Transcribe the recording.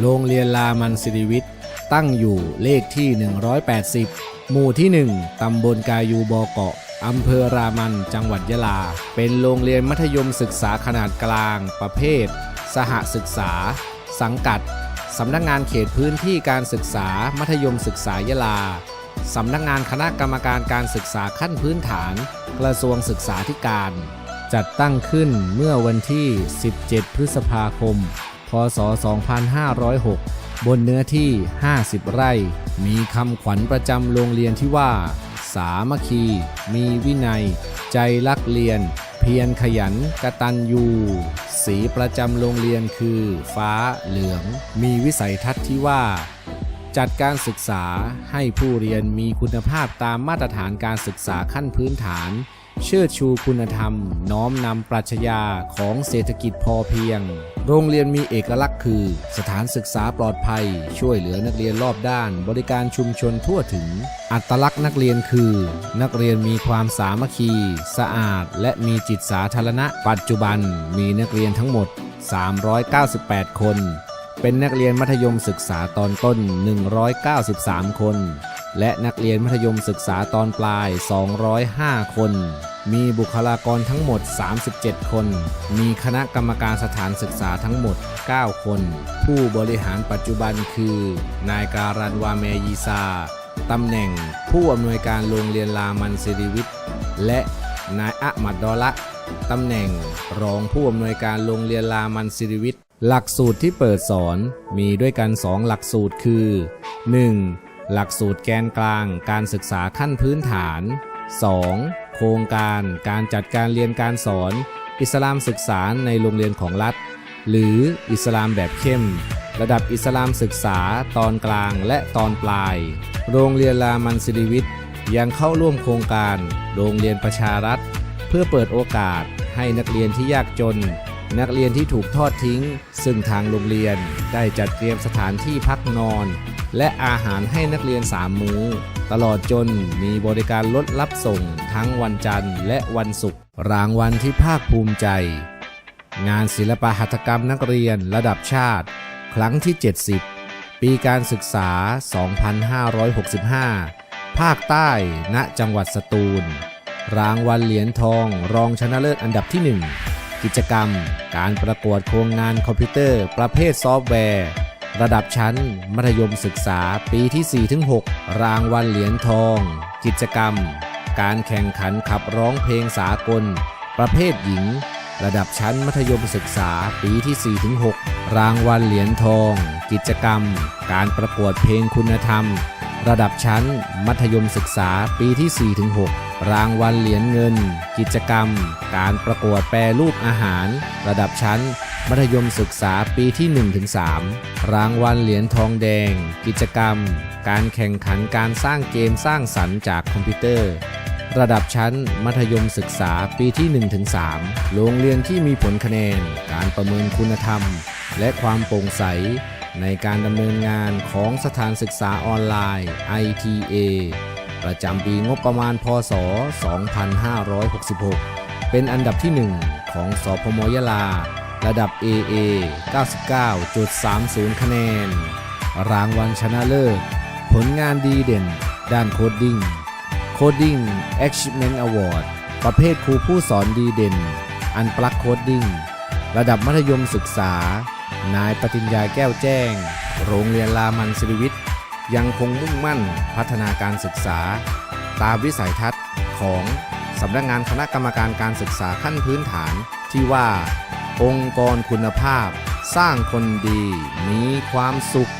โรงเรียนลามันสิริวิทย์ตั้งอยู่เลขที่ 180 หมู่ที่ 1 ตำบลกายูบอเกาะอำเภอรามัน จังหวัดยะลา เป็นโรงเรียนมัธยมศึกษาขนาดกลาง ประเภท สหศึกษา สังกัด สำนักงานเขตพื้นที่การศึกษา มัธยมศึกษายะลา สำนักงานคณะกรรมการการศึกษาขั้นพื้นฐาน กระทรวงศึกษาธิการ จัดตั้งขึ้นเมื่อวันที่ 17 พฤษภาคม พศ 2506 บนเนื้อที่ 50 ไร่ มีคำขวัญประจำโรงเรียนที่ว่า สามัคคี มีวินัย ใจรักเรียน เพียรขยันกระตันยูสีประจำโรงเรียนคือ ฟ้าเหลือง มีวิสัยทัศน์ที่ว่า จัดการศึกษาให้ผู้เรียนมีคุณภาพตามมาตรฐานการศึกษาขั้นพื้นฐาน เชิดชูคุณธรรม น้อมนำปรัชญาของเศรษฐกิจพอเพียง โรงเรียนมีเอกลักษณ์คือ สถานศึกษาปลอดภัย ช่วยเหลือนักเรียนรอบด้าน บริการชุมชนทั่วถึง อัตลักษณ์นักเรียนคือ นักเรียนมีความสามัคคี สะอาด และมีจิตสาธารณะ ปัจจุบันมีนักเรียนทั้งหมด 398 คน เป็นนักเรียนมัธยมศึกษาตอนต้น 193 คน และนักเรียนมัธยมศึกษาตอนปลาย 205 คน มีบุคลากรทั้งหมด 37 คน มีคณะกรรมการสถานศึกษาทั้งหมด 9 คน ผู้บริหารปัจจุบันคือ นายการันวาเมยีซา ตำแหน่งผู้อำนวยการโรงเรียนลามันสิริวิทย์ และนายอะมัดดอละตำแหน่งรองผู้อำนวยการโรงเรียนลามันสิริวิทย์ หลักสูตรที่เปิดสอนมีด้วยกัน 2 หลักสูตรคือ 1. หลักสูตรแกนกลางการศึกษาขั้นพื้นฐาน 2. โครงการการจัดการเรียนการสอน อิสลามศึกษาในโรงเรียนของรัฐ หรืออิสลามแบบเข้ม ระดับอิสลามศึกษาตอนกลางและตอนปลาย โรงเรียนลามันสิริวิทย์ยังเข้าร่วมโครงการ โรงเรียนประชารัฐ เพื่อเปิดโอกาสให้นักเรียนที่ยากจน นักเรียนที่ถูกทอดทิ้ง ซึ่งทางโรงเรียนได้จัดเตรียมสถานที่พักนอน และอาหารให้นักเรียนสามมื้อ ตลอดจนมีบริการรถรับส่งทั้งวันจันทร์และวันศุกร์รางวัลที่ภาคภูมิใจ งานศิลปหัตถกรรมนักเรียนระดับชาติ ครั้งที่ 70 ปีการศึกษา 2565 ภาคใต้ณจังหวัดสตูล รางวัลเหรียญทองรองชนะเลิศอันดับที่ 1 กิจกรรม การประกวดโครงงานคอมพิวเตอร์ ประเภทซอฟต์แวร์ ระดับชั้น มัธยมศึกษาปีที่ 4-6 รางวัลเหรียญทอง กิจกรรม การแข่งขันขับร้องเพลงสากล ประเภทหญิง ระดับชั้นมัธยมศึกษาปีที่ 4-6 รางวัลเหรียญทอง กิจกรรม การประกวดเพลงคุณธรรม ระดับชั้น มัธยมศึกษาปีที่ 4-6 รางวัลเหรียญเงิน กิจกรรม การประกวดแปรรูปอาหาร ระดับชั้น มัธยมศึกษาปีที่ 1-3 รางวัลเหรียญทองแดง กิจกรรม การแข่งขันการสร้างเกมสร้างสรรค์จากคอมพิวเตอร์ ระดับชั้น มัธยมศึกษาปีที่ 1-3 โรงเรียนที่มีผลคะแนน การประเมินคุณธรรม และความโปร่งใส ในการดำเนินงานของสถานศึกษาออนไลน์ ITA ประจำปีงบประมาณพศ 2566 เป็นอันดับที่ 1 ของสพมยะลา ระดับ AA 99.30 คะแนน รางวัลชนะเลิศ ผลงานดีเด่น ด้านโคดดิ้ง Coding Achievement Award ประเภทครูผู้สอนดีเด่น อันปลักโคดดิ้ง ระดับมัธยมศึกษา นายปฏิญญาแก้วแจ้ง โรงเรียนรามันสิริวิทย์ยังคงมุ่งมั่นพัฒนาการศึกษา ตามวิสัยทัศน์ของสำนักงานคณะกรรมการการศึกษาขั้นพื้นฐานที่ว่า องค์กรคุณภาพ สร้างคนดี มีความสุข